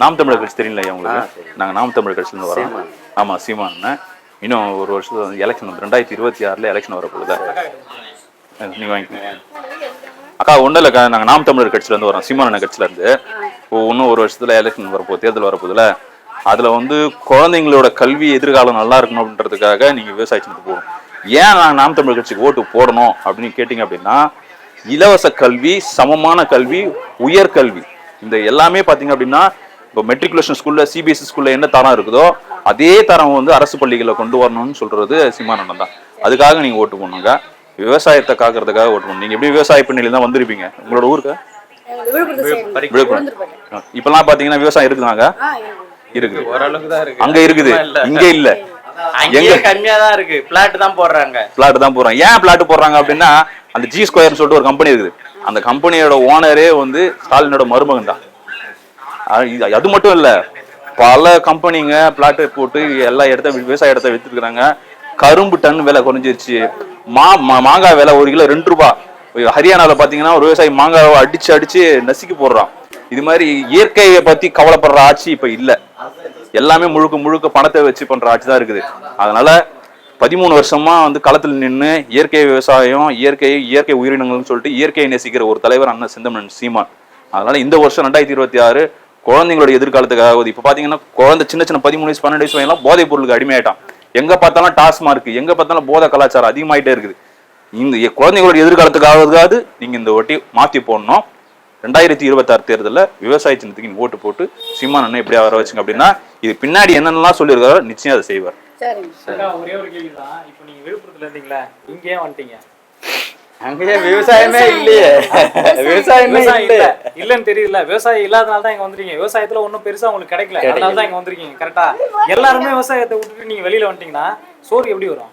நாம் தமிழர் கட்சி தெரியல உங்களுக்கு? ஆ, தெரியும். நாங்க நாம் தமிழர் கட்சியில வரோம். சீமான். ஆமா சீமான். இன்னும் ஒரு வருஷத்துல எலெக்ஷன் வந்து ரெண்டாயிரத்தி இருபத்தி ஆறுல எலெக்ஷன் வரப்போகுது நீங்க வாங்கிக்கோங்க. அக்கா ஒன்றும் இல்லைக்கா. நாங்கள் நாம் தமிழர் கட்சியில இருந்து வரோம். சீமான கட்சியில இருந்து இப்போ இன்னும் ஒரு வருஷத்துல எலெக்ஷன் வரப்போகுது தேர்தல் வரப்போகுதுல அதுல வந்து குழந்தைங்களோட கல்வி எதிர்காலம் நல்லா இருக்கணும் அப்படின்றதுக்காக நீங்க விவசாய சின்னத்துக்கு போகணும். ஏன் நான் நாம் தமிழர் கட்சிக்கு ஓட்டு போடணும் அப்படின்னு கேட்டிங்க அப்படின்னா இலவச கல்வி சமமான கல்வி உயர்கல்வி இந்த எல்லாமே பாத்தீங்க அப்படின்னா இப்போ மெட்ரிகுலேஷன் ஸ்கூல்ல சிபிஎஸ்சி ஸ்கூல்ல என்ன தரம் இருக்குதோ அதே தரம் வந்து அரசு பள்ளிகளை கொண்டு வரணும்னு சொல்றது சீமானந்தம் தான். அதுக்காக நீங்க ஓட்டு போடணுங்க. விவசாயத்தை காக்கிறதுக்காக ஓட்டு போடணும். நீங்க எப்படி விவசாய பின்னணியில தான் வந்திருப்பீங்க? உங்களோட ஊருக்கு விழுப்புரம் இப்பெல்லாம் பாத்தீங்கன்னா விவசாயம் இருக்குதாங்க. இருக்குது. ஓரளவுக்கு தான் இருக்கு அங்க இருக்குது. இங்க இல்ல. அங்கேயே கம்மியா தான் இருக்கு பிளாட் தான் போடுறாங்க. பிளாட் தான் போடுறாங்க. ஏன் பிளாட் போடுறாங்க அப்படின்னா அந்த ஜி ஸ்கொயர்னு சொல்லிட்டு ஒரு கம்பெனி இருக்குது. அந்த கம்பெனியோட ஓனரே வந்து ஸ்டாலினோட மருமகன் தான் அது இது- அது மட்டும் இல்லை பல கம்பெனிங்க பிளாட்டை போட்டு எல்லா இடத்த விவசாய இடத்த வித்துருக்குறாங்க. கரும்பு டன் விலை குறைஞ்சிருச்சு. மா மா- மாங்காய் விலை ஒரு கிலோ ரெண்டு ரூபா. ஹரியானாவில் பார்த்தீங்கன்னா ஒரு விவசாயி மாங்காவை அடிச்சு அடிச்சு நசுக்கி போடுறான். இது மாதிரி இயற்கையை பற்றி கவலைப்படுற ஆட்சி இப்போ இல்லை. எல்லாமே முழுக்க முழுக்க பணத்தை வச்சு பண்ணுற ஆட்சி தான் இருக்குது. அதனால பதிமூணு வருஷமா வந்து களத்தில் நின்று இயற்கை விவசாயம் இயற்கை இயற்கை உயிரினங்கள்னு சொல்லிட்டு இயற்கையை நேசிக்கிற ஒரு தலைவர் அண்ணன் செந்தமன் சீமான். அதனால இந்த வருஷம் ரெண்டாயிரத்தி இருபத்தி ஆறு குழந்தைங்களோட எதிர்காலத்துக்காக இப்ப பாத்தீங்கன்னா குழந்தை சின்ன சின்ன பதிமூணு வயசு பன்னெண்டு வயசு எல்லாம் போதைப் பொருளுக்கு அடிமையாயிட்டான். எங்க பார்த்தாலும் டாஸ்மார்க் எங்க பார்த்தாலும் போதை கலாச்சாரம் அதிகமாயிட்டே இருக்குது. இந்த குழந்தைங்களோட எதிர்காலத்துக்காவது நீங்க இந்த ஒட்டி மாத்தி போடணும். ரெண்டாயிரத்தி இருபத்தாறு தேர்தலில் விவசாய சின்னத்துக்கு நீங்க ஓட்டு போட்டு சீமான் அண்ணன் எப்படியா வர வச்சுங்க அப்படின்னா இது பின்னாடி என்னென்னலாம் சொல்லியிருக்காரோ நிச்சயம் அதை செய்வார். சரிங்க. ஒரே ஒரு கேள்விதான். இப்போ நீங்க விழுப்புரத்துல இருந்தீங்களா இங்க ஏன் வந்துட்டீங்க. அங்கேயே விவசாயமே இல்லையே. விவசாயமே இல்ல. இல்ல. இல்லன்னு தெரியல விவசாயம் இல்லாதனால தான் இங்க வந்திருக்கீங்க. விவசாயத்துல ஒண்ணும் பெருசா உங்களுக்கு கிடைக்கல. அதனால தான் இங்க வந்திருக்கீங்க. கரெக்டா எல்லாருமே விவசாயத்தை விட்டுட்டு நீங்க வெளியில வந்துட்டீங்கன்னா சோறு எப்படி வரும்?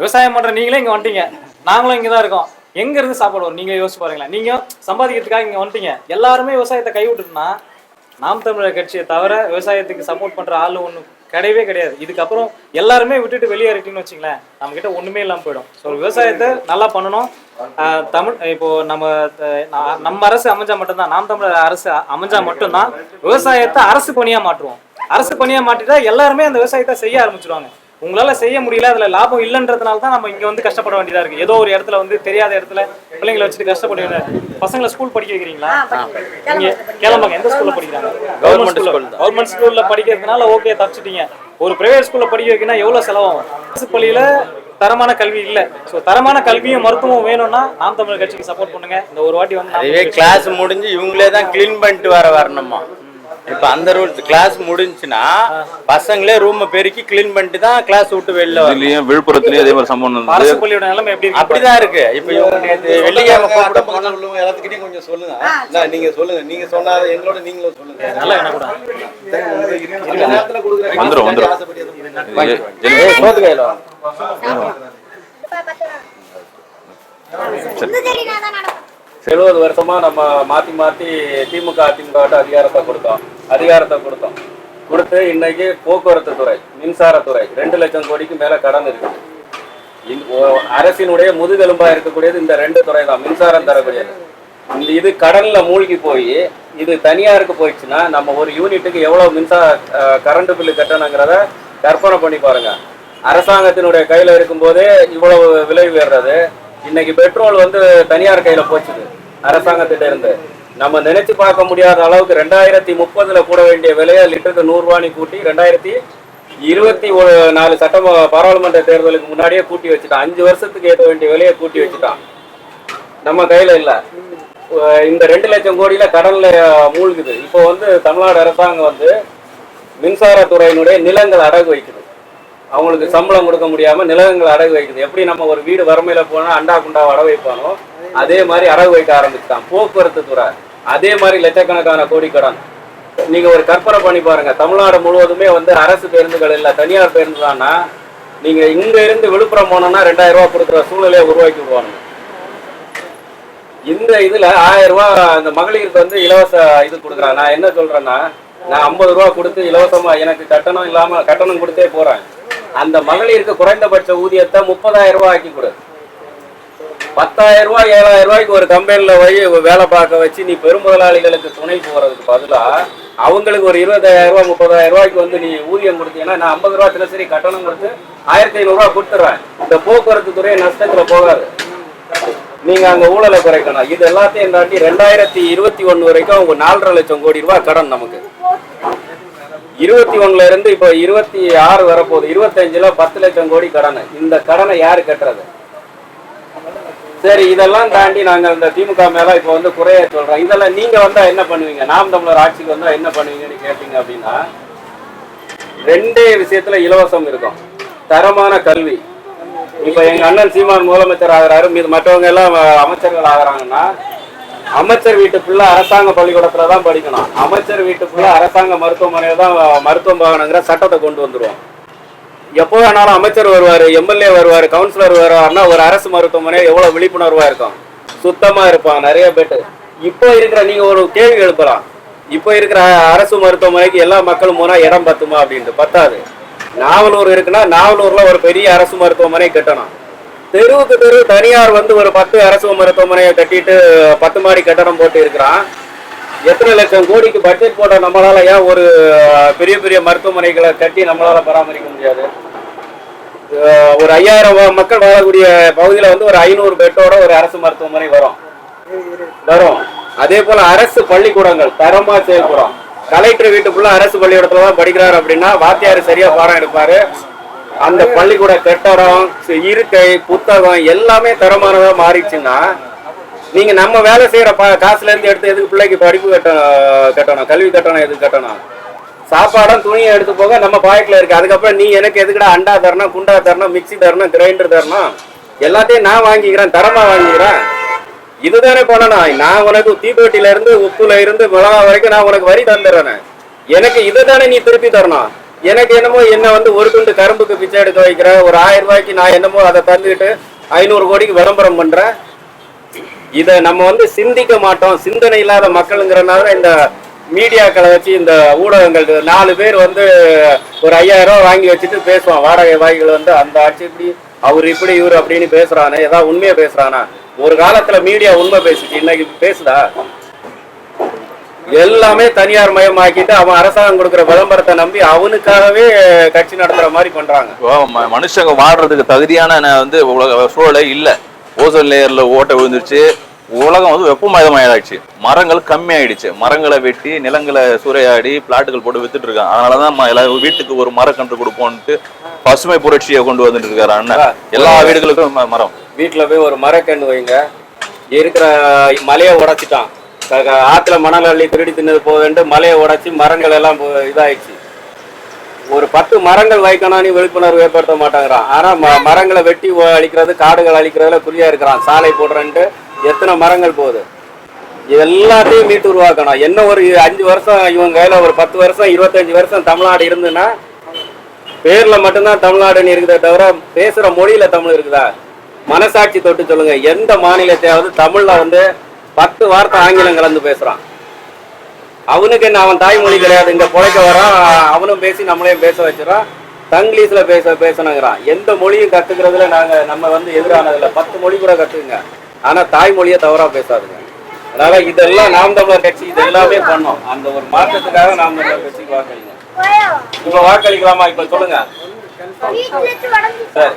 விவசாயம் பண்ற நீங்களே இங்க வந்துட்டீங்க. நாங்களும் இங்க தான் இருக்கோம். எங்க இருந்து சாப்பாடு வரும்? நீங்க யோசிச்சு பாருங்களேன். நீங்க சம்பாதிக்கிறதுக்காக இங்க வந்துட்டீங்க. எல்லாருமே விவசாயத்தை கை விட்டுட்டுனா நாம் தமிழர் கட்சியை தவிர விவசாயத்துக்கு சப்போர்ட் பண்ற ஆளு ஒண்ணு கிடையவே கிடையாது. இதுக்கப்புறம் எல்லாருமே விட்டுட்டு வெளியேறிட்டீங்கன்னு வச்சுங்களேன் நம்ம கிட்ட ஒண்ணுமே இல்லாம போயிடும். ஸோ விவசாயத்தை நல்லா பண்ணணும். தமிழ் இப்போ நம்ம நம்ம அரசு அமைஞ்சா மட்டும்தான் நாம் தமிழர் அரசு அமைஞ்சா மட்டும்தான் விவசாயத்தை அரசு பணியா மாற்றுவோம். அரசு பணியா மாற்றிட்டா எல்லாருமே அந்த விவசாயத்தை செய்ய ஆரம்பிச்சிருவாங்க. உங்களால செய்ய முடியல அதுல லாபம் இல்லைன்றதுனால தான் நம்ம இங்க வந்து கஷ்டப்பட வேண்டியதா இருக்கு. ஏதோ ஒரு இடத்துல வந்து தெரியாத இடத்துல பிள்ளைங்களை வச்சுட்டு கஷ்டப்பட வேண்டியது பசங்களை ஸ்கூல் படிக்க வைக்கிறீங்களா? நீங்க கிளம்புங்க. எந்த ஸ்கூல்ல படிக்கிறாங்க? school தான். கவர்மெண்ட் ஸ்கூல்ல படிக்கிறதுனால ஓகே தப்பிச்சிட்டீங்க. ஒரு பிரைவேட் ஸ்கூல்ல படிக்க வைக்கணும் எவ்வளவு செலவாகும்? அரசு பள்ளியில தரமான கல்வி இல்ல. சோ தரமான கல்வியும் மருத்துவம் வேணும்னா நாம் தமிழர் கட்சிக்கு சப்போர்ட் பண்ணுங்க. இந்த ஒரு வாட்டி வந்து அதுவே கிளாஸ் முடிஞ்சு இவங்களே தான் க்ளீன் பண்ணிட்டு வர வரணுமா? இப்ப அந்த ரூல்ஸ் கிளாஸ் முடிஞ்சுன்னா பசங்களே ரூம் பெருக்கி க்ளீன் பண்ணிட்டு தான் கிளாஸ் விட்டு வெளில விழுப்புரத்துலயும் அதே மாதிரி சம்பவம் அரசு பள்ளியோட நிலைமை எப்படி இருக்கு? அப்படிதான் இருக்கு. இப்ப வெள்ளிக்கிழமை கூப்பிட எல்லாத்துக்கிட்டையும் கொஞ்சம் சொல்லுங்க. இல்ல, நீங்க சொல்லுங்க. நீங்க சொன்னா எங்களோட நீங்களும் சொல்லுங்க. நல்லா என்ன கூட இந்த நேரத்துல கொடுக்குற எழுபது வருஷமா நம்ம மாத்தி மாத்தி திமுக அதிமுக அதிகாரத்தை கொடுத்தோம். அதிகாரத்தை கொடுத்தோம். கொடுத்து இன்னைக்கு போக்குவரத்து துறை மின்சாரத்துறை ரெண்டு லட்சம் கோடிக்கு மேல கடன் இருக்குது அரசினுடைய முதுகெலும்பா இருக்கக்கூடியது இந்த ரெண்டு துறை தான் மின்சாரம் தரக்கூடியது. இந்த இது கடல்ல மூழ்கி போய் இது தனியாருக்கு போயிடுச்சுன்னா நம்ம ஒரு யூனிட்டுக்கு எவ்வளவு மின்சார கரண்ட் பில்லு கட்டணுங்கிறத கற்பனை பண்ணி பாருங்க. அரசாங்கத்தினுடைய கையில் இருக்கும்போதே இவ்வளவு விலை உயர்றது. இன்னைக்கு பெட்ரோல் வந்து தனியார் கையில் போச்சுது அரசாங்கத்திட்ட இருந்து. நம்ம நினைச்சு பார்க்க முடியாத அளவுக்கு ரெண்டாயிரத்தி முப்பதுல கூட வேண்டிய விலையை லிட்டருக்கு நூறுரூவானி கூட்டி ரெண்டாயிரத்தி இருபத்தி ஒரு நாலு சட்டம பாராளுமன்ற தேர்தலுக்கு முன்னாடியே கூட்டி வச்சுட்டான். அஞ்சு வருஷத்துக்கு ஏற்ற வேண்டிய விலையை கூட்டி வச்சுட்டான். நம்ம கையில இல்ல. இந்த ரெண்டு லட்சம் கோடியில கடல்ல மூழ்குது. இப்போ வந்து தமிழ்நாடு அரசாங்கம் வந்து மின்சாரத்துறையினுடைய நிலங்கள் அடகு வைக்குது. அவங்களுக்கு சம்பளம் கொடுக்க முடியாம நிலங்களை அடகு வைக்குது. எப்படி நம்ம ஒரு வீடு வறுமையில போனா அண்டா குண்டா அடகு வைப்பானோ? அதே மாதிரி அடகு வைக்க ஆரம்பிச்சுட்டான். போக்குவரத்து துறை. அதே மாதிரி லட்சக்கணக்கான கோடி கடன். நீங்க ஒரு கற்பனை பண்ணி பாருங்க. தமிழ்நாடு முழுவதுமே வந்து அரசு பேருந்துகள் இல்ல தனியார் பேருந்து தானா நீங்க இங்க இருந்து விழுப்புரம் போனோம்னா ரெண்டாயிரம் ரூபாய் கொடுக்குற சூழ்நிலையை உருவாக்கி விடுவாங்க. இந்த இதுல ஆயிரம் ரூபாய் அந்த மகளிருக்கு வந்து இலவச இது கொடுக்குறான் நான் என்ன சொல்றேன்னா நான் ஐம்பது ரூபா கொடுத்து இலவசமா எனக்கு கட்டணம் இல்லாம கட்டணம் கொடுத்தே போறேன். அந்த மகளிருக்கு குறைந்தபட்ச ஊதியத்தை முப்பதாயிரம் ரூபாய் ஆக்கி கொடு. பத்தாயிரம் ரூபாய் ஏழாயிரம் ரூபாய்க்கு ஒரு கம்பெனியில் வழி வேலை பார்க்க வச்சு நீ பெரும் முதலாளிகளுக்கு துணை போகிறதுக்கு பதிலாக அவங்களுக்கு ஒரு இருபதாயிரம் ரூபாய் முப்பதாயிரம் ரூபாய்க்கு வந்து நீ ஊதியம் கொடுத்தீங்கன்னா நான் ஐம்பது ரூபா தினசரி கட்டணம் கொடுத்து ஆயிரத்தி ஐநூறுரூவா கொடுத்துட்றேன் இந்த போக்குவரத்து துறை நஷ்டத்தில் போகாது. நீங்க அங்க ஊழலை குறைக்கணும். இது எல்லாத்தையும் தாண்டி ரெண்டாயிரத்தி இருபத்தி ஒன்று வரைக்கும் அவங்க நாலரை லட்சம் கோடி ரூபாய் கடன் நமக்கு. இருபத்தி ஒண்ணுல இருந்து இப்போ இருபத்தி ஆறு வரப்போகுது. இருபத்தஞ்சுல பத்து லட்சம் கோடி கடனை. இந்த கடனை யாரு கட்டுறது? சரி இதெல்லாம் தாண்டி நாங்க இந்த திமுக மேல இப்போ வந்து குறைய சொல்றோம். இதெல்லாம் நீங்க வந்தா என்ன பண்ணுவீங்க? நாம் தமிழர் ஆட்சிக்கு வந்தா என்ன பண்ணுவீங்கன்னு கேட்டீங்க அப்படின்னா ரெண்டே விஷயத்துல இலவசம் இருக்கும். தரமான கல்வி. இப்ப எங்க அண்ணன் சீமான் முதலமைச்சர் ஆகிறாரு. மீது மற்றவங்க எல்லாம் அமைச்சர்கள் ஆகிறாங்கன்னா அமைச்சர் வீட்டு அரசாங்க பள்ளிக்கூடத்துல தான் படிக்கணும். அமைச்சர் வீட்டு அரசாங்க மருத்துவமனையில தான் மருத்துவம் பார்க்கணுங்கிற சட்டத்தை கொண்டு வந்துருவோம். எப்போ வேணாலும் அமைச்சர் வருவார் எம்எல்ஏ வருவார் கவுன்சிலர் வருவார்னா ஒரு அரசு மருத்துவமனை எவ்வளோ விழிப்புணர்வாக இருக்கும். சுத்தமாக இருப்பான் நிறைய பேட்டு இப்போ இருக்கிற நீங்கள் ஒரு கேள்வி எழுப்பலாம். இப்போ இருக்கிற அரசு மருத்துவமனைக்கு எல்லா மக்களும் போனால் இடம் பத்துமா அப்படின்ட்டு. பத்தாது. நாவலூர் இருக்குன்னா நாவலூரில் ஒரு பெரிய அரசு மருத்துவமனை கட்டணும். தெருவுக்கு தெரு தனியார் வந்து ஒரு பத்து அரசு மருத்துவமனையை கட்டிட்டு பத்து மாடி கட்டடம் போட்டு இருக்கிறான். எத்தனை லட்சம் கோடிக்கு பட்ஜெட் போட்ட நம்மளால ஏன் ஒரு பெரிய பெரிய மருத்துவமனைகளை கட்டி நம்மளால பராமரிக்க முடியாது? ஒரு ஐயாயிரம் மக்கள் வாழக்கூடிய பகுதியில வந்து ஒரு ஐநூறு பெட்டோட ஒரு அரசு மருத்துவமனை வரும். வரும். அதே போல அரசு பள்ளிக்கூடங்கள் தரமா செயல்படும். கலெக்டர் வீட்டுக்குள்ள அரசு பள்ளிக்கூடத்துல தான் படிக்கிறாரு அப்படின்னா வாத்தியார் சரியா பாடம் எடுப்பாரு. அந்த பள்ளிக்கூட கட்டடம் இருக்கை புத்தகம் எல்லாமே தரமானதா மாறிடுச்சுன்னா நீங்க நம்ம வேலை செய்யற காசுல இருந்து எடுத்து எதுக்கு பிள்ளைக்கு படிப்பு கட்ட கட்டணும் கல்வி கட்டணம் எதுக்கு கட்டணும்? சாப்பாடும் துணியை எடுத்து போக நம்ம பாக்கெட்ல இருக்கு. அதுக்கப்புறம் நீ எனக்கு எதுக்குடா அண்டா தரணும் குண்டா தரணும் மிக்ஸி தரணும் கிரைண்டர் தரணும்? எல்லாத்தையும் நான் வாங்கிக்கிறேன் தரமா வாங்கிக்கிறேன். இதுதானே பண்ணணும். நான் உனக்கு தீப்பெட்டில இருந்து உப்புல இருந்து மிளகா வரைக்கும் நான் உனக்கு வரி தந்துடுறேன். எனக்கு இதை தானே நீ திருப்பி தரணும்? எனக்கு என்னமோ என்ன வந்து ஒரு துண்டு கரும்புக்கு பிச்சை எடுக்க வைக்கிற ஒரு ஆயிரம் ரூபாய்க்கு நான் என்னமோ அதை தந்துக்கிட்டு ஐநூறு கோடிக்கு விளம்பரம் பண்றேன். இதை நம்ம வந்து சிந்திக்க மாட்டோம். சிந்தனை இல்லாத மக்களுங்கிறனால இந்த மீடியாக்களை வச்சு இந்த ஊடகங்கள் நாலு பேர் வந்து ஒரு ஐயாயிரம் ரூபா வாங்கி வச்சுட்டு பேசுவான். வாடகை வாய்கள் வந்து அந்த ஆட்சி இப்படி அவர் இப்படி இவர் அப்படின்னு பேசுறானே. ஏதாவது உண்மையை பேசுறானா? ஒரு காலத்துல மீடியா உண்மை பேசுச்சு. இன்னைக்கு பேசுதா? எல்லாமே தனியார் மயமாக்கிட்டு அவன் அரசாங்கம் கொடுக்குற விளம்பரத்தை நம்பி அவனுக்காகவே கட்சி நடத்துற மாதிரி பண்றாங்க. மனுஷங்க வாழ்றதுக்கு தகுதியான வந்து உலக சூழலே இல்ல. ஓசோன் லேயர்ல ஓட்டை விழுந்துருச்சு. உலகம் வந்து வெப்பமயமாயிடுச்சு மரங்கள் கம்மி ஆயிடுச்சு மரங்களை வெட்டி நிலங்களை சூறையாடி பிளாட்டுகள் போட்டு வித்துட்டு இருக்காங்க. அதனாலதான் எல்லாரும் வீட்டுக்கு ஒரு மரக்கன்று கொடுப்போம்ட்டு பசுமை புரட்சியை கொண்டு வந்துட்டு இருக்காரு அண்ணன். எல்லா வீடுகளுக்கும் மரம். வீட்டுல போய் ஒரு மரக்கன்று வைங்க. இருக்கிற மலையை உடைச்சிட்டான். ஆற்றுல மணல் அள்ளி திருடி தின்னது போதுன்ட்டு மலையை உடைச்சி மரங்கள் எல்லாம் போ- இதாயிடுச்சு. ஒரு பத்து மரங்கள் வைக்கணும்னு விழிப்புணர்வு ஏற்படுத்த மாட்டேங்கிறான். ஆனால் ம- மரங்களை வெட்டி அழிக்கிறது காடுகள் அழிக்கிறதுல குறியாக இருக்கிறான். சாலை போடுறேன்ட்டு எத்தனை மரங்கள் போகுது? எல்லாத்தையும் மீட்டு உருவாக்கணும். என்ன ஒரு அஞ்சு வருஷம் இவங்க கையில் ஒரு பத்து வருஷம் இருபத்தஞ்சு வருஷம் தமிழ்நாடு இருந்துன்னா பேரில் மட்டும்தான் தமிழ்நாடுன்னு இருக்குதே தவிர பேசுகிற மொழியில் தமிழ் இருக்குதா? மனசாட்சி தொட்டு சொல்லுங்கள் எந்த மாநிலத்தையாவது தமிழில் வந்து பத்து வார்த்தை ஆங்கிலம் கலந்து பேசுறான். அவனுக்கு என்ன அவன் தாய்மொழி கிடையாது. இங்க பொழைக்க வரான். அவனும் பேசி நம்மளையும் பேச வச்சிடறான். தங்கிலீஷ்ல பேச பேசணுங்கிறான். எந்த மொழியும் கத்துக்கிறதுல நாங்க நம்ம வந்து எதிரானதில்ல. பத்து மொழி கூட கத்துக்குங்க. ஆனா தாய்மொழியை தவறா பேசாதுங்க. அதனால இதெல்லாம் நாம் தமிழர் கட்சி இது எல்லாமே பண்ணோம். அந்த ஒரு மாற்றத்துக்காக நாம் தமிழர் கட்சிக்கு வாக்களிங்க. இப்ப வாக்களிக்கலாமா? இப்ப சொல்லுங்க. சரி.